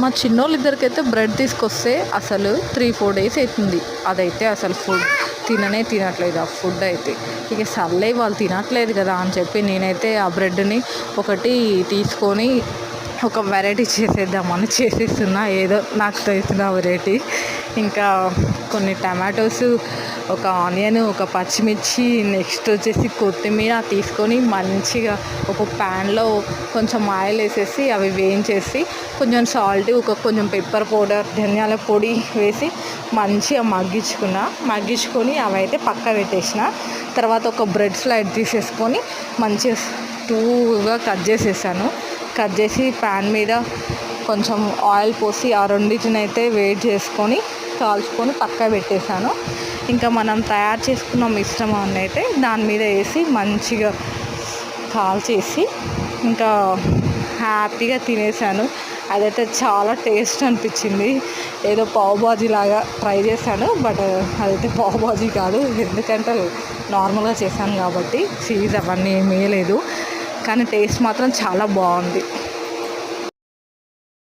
మా చిన్నోళ్ళిద్దరికైతే బ్రెడ్ తీసుకొస్తే అసలు త్రీ ఫోర్ డేస్ అవుతుంది అదైతే అసలు ఫుడ్ తిననే తినట్లేదు. ఆ ఫుడ్ అయితే ఇక సర్లే వాళ్ళు తినట్లేదు కదా అని చెప్పి నేనైతే ఆ బ్రెడ్ని ఒకటి తీసుకొని ఒక వెరైటీ చేసేద్దామని చేసేస్తున్నా. ఏదో నాకు తెలిసిన వెరైటీ ఇంకా కొన్ని టమాటోస్ ఒక ఆనియన్ ఒక పచ్చిమిర్చి నెక్స్ట్ వచ్చేసి కొత్తిమీర తీసుకొని మంచిగా ఒక ప్యాన్లో కొంచెం ఆయిల్ వేసేసి అవి వేయించేసి కొంచెం సాల్ట్ ఒక కొంచెం పెప్పర్ పౌడర్ ధనియాల పొడి వేసి మంచిగా మగ్గించుకున్న. మగ్గించుకొని అవి అయితే పక్క పెట్టేసిన. తర్వాత ఒక బ్రెడ్ స్లైడ్ తీసేసుకొని మంచిగా టూగా కట్ చేసేసాను. కట్ చేసి ప్యాన్ మీద కొంచెం ఆయిల్ పోసి ఆ రెండింటిని అయితే వేడి చేసుకొని కాల్చుకొని పక్క పెట్టేశాను. ఇంకా మనం తయారు చేసుకున్న మిశ్రమాన్ని అయితే దాని మీద వేసి మంచిగా కాల్చేసి ఇంకా హ్యాపీగా తినేసాను అదైతే చాలా టేస్ట్ అనిపించింది. ఏదో పావుబాజీ లాగా ట్రై చేశాను బట్ అదైతే పావుబాజీ కాదు. ఎందుకంటే నార్మల్గా చేశాను కాబట్టి చీజ్ అవన్నీ ఏమీ లేదు. కానీ టేస్ట్ మాత్రం చాలా బాగుంది.